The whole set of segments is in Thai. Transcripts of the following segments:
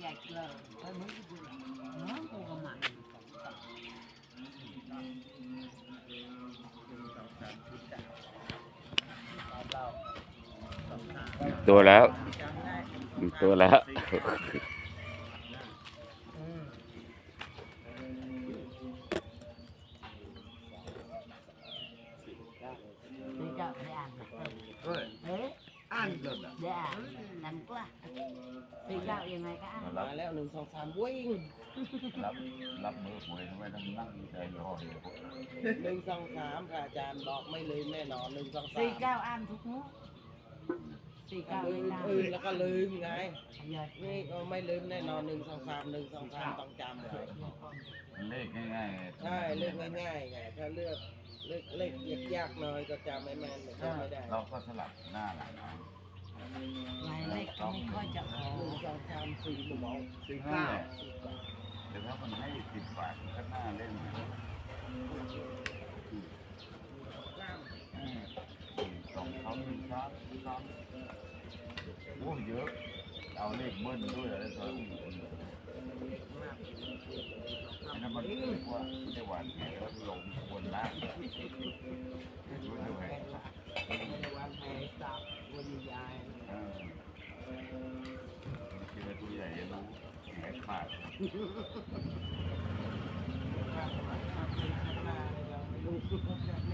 จกเลยไปมึงกูเนาะกูก็มันตัวแล้ว ตัวแล้ว สี่เก้าได้อ่านไหม เฮ้ย เอ๊ะ อ่านเลยนะ ได้อ่านนั่นก็สี่เก้ายังไงก็อ่าน มา แล้วหนึ่งสองสามวิ่งรับรับมือหวยทำไมต้องนั่งใจรอเดียวหนึ่งสองสามค่ะอาจารย์บอกไม่ลืมแน่นอนหนึ่งสองสาสี่มเก้าอ่านทุกงวดสี่เก้าลืไม่มได้อื่นแล้วก็ลืมไงเยอะนี่ก็ไม่ลืมแน่นอนหนึ่งสองสามหนึ่งสองสามต้องจำไว้เลขง่ายๆใช่เลือกง่ายๆไงถ้าเลือกเลือกเลขยากๆหน่อยก็จำไม่แม่นเลยจำไม่ได้ เราก็สลับหน้าหลังเอาหมายเลขก็ไม่ค่อยจะออหนึ่งกสองสามสี่หมอสี่เก้าแต่ถ้ามันให้ติดปากก็หน้าเล่นสองเขาหนึ่งซ้อนซ้อนโอ้เยอะ เอาเลขเบิ้ลด้วยอะไรตัวนี้อันนั้นมันเรียกว่าไม่หวานแหแล้วลงบนล่างรู้ไหมไม่ได้วา แหกปาก ข้างหลังข้างหน้าเราไม่รู้ว่าจะเล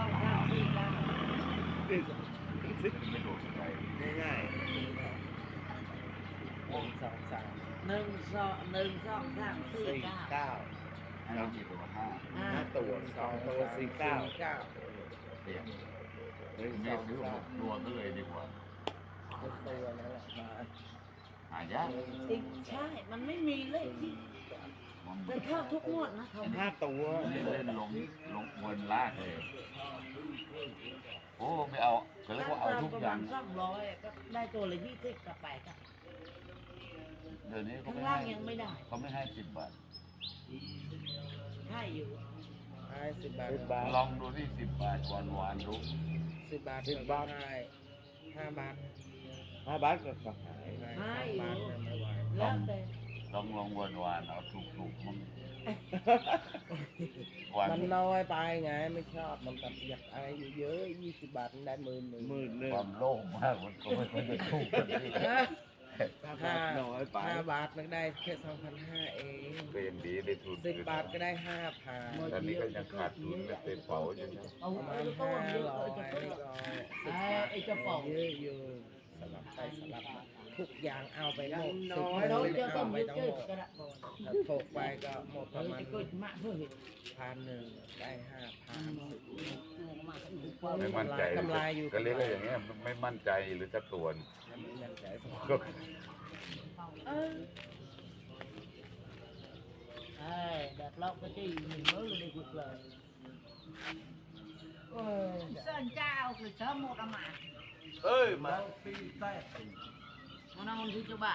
ง่ายๆหนึ่งสองสามหนึ่งสองหนึ่งสองสามสี่สี่เก้าเก้าให้เรากี่ตัวห้าห้าห้าตัวสองตัวสี่เก้าเก้าเสียงหนึ่งสไม่องซื้อหสากตัวก็เลยดีกว่า ตัวนั่นแหละมาหายาก อีกใช่ มันไม่มีเลขที่ มันเคยเข้าทุกงวดนะเขาห้าตัวเล่นเล่นลงลงบนลากเลย โอ้ไม่เอาก็เรียกว่าเอาทุกอย่างสามร้อยก็ได้ตัวละยี่สิบกลับไปกับมเดี๋ยวนี้เขาข้างไม่ล่างให้ยังไม่ได้เขาไม่ให้สิบบาท ให้อยู่ให้สิบบาทสิบบาท ลองดูที่สิบบาทหวานหวานๆดูสิบบาทสิบบาท ให้ห้าบาทห้าบาทก็ขายให้ องลองหวานหวานๆเอาถูกถูกๆมันหวานมันน้อยไปไงไม่ชอบมันแบบอยากอะไรเยอะๆยี่สิบบาทมันได้หมื่นหนึ่ง หมื่นหนึ่งความโลภมากมันก็ไม่ค่อยจะถูกกันที่นะห้าบาทน้อยไปห้าบาทมันได้แค่สองพันห้าเองก็ยังดีได้ทุนสิบบาทก็ได้ห้าพันตอนนี้ก็ยังขาดทุนเลยเต็มเป๋าอยู่นะเอาประมาไอ้ณตัวห้าเยอะร้อยไอ้นี่ตัวก็ไอ้ไอ้กระป๋องเยอะอยู่สลับไปสลับมา ทุกอย่างเอาไปหมดน้อยเราสิบจะต้เอาองไปยึดทั้งเกิหดมดกระโดดถ้าถกไปก็หมดเอประอมาณจะเกิดมากเพื่อเห็นพันหนึ่งได้ห้าพันมาทั้งหมดไม่มั่นใจกำไรอยู่ ก็เรียกว่าอย่างเงี้ยไม่มั่นใจหรือจะตัวนไม่มั่นใจผมก็เอ้ยแบบเราก็จะอยู่หนึ่งมื้อเลยกุดเลยเออ Sơn trao rồi chớ một âm ạ เอ้ยมาปีใต้ มันเอามันคือจะบ้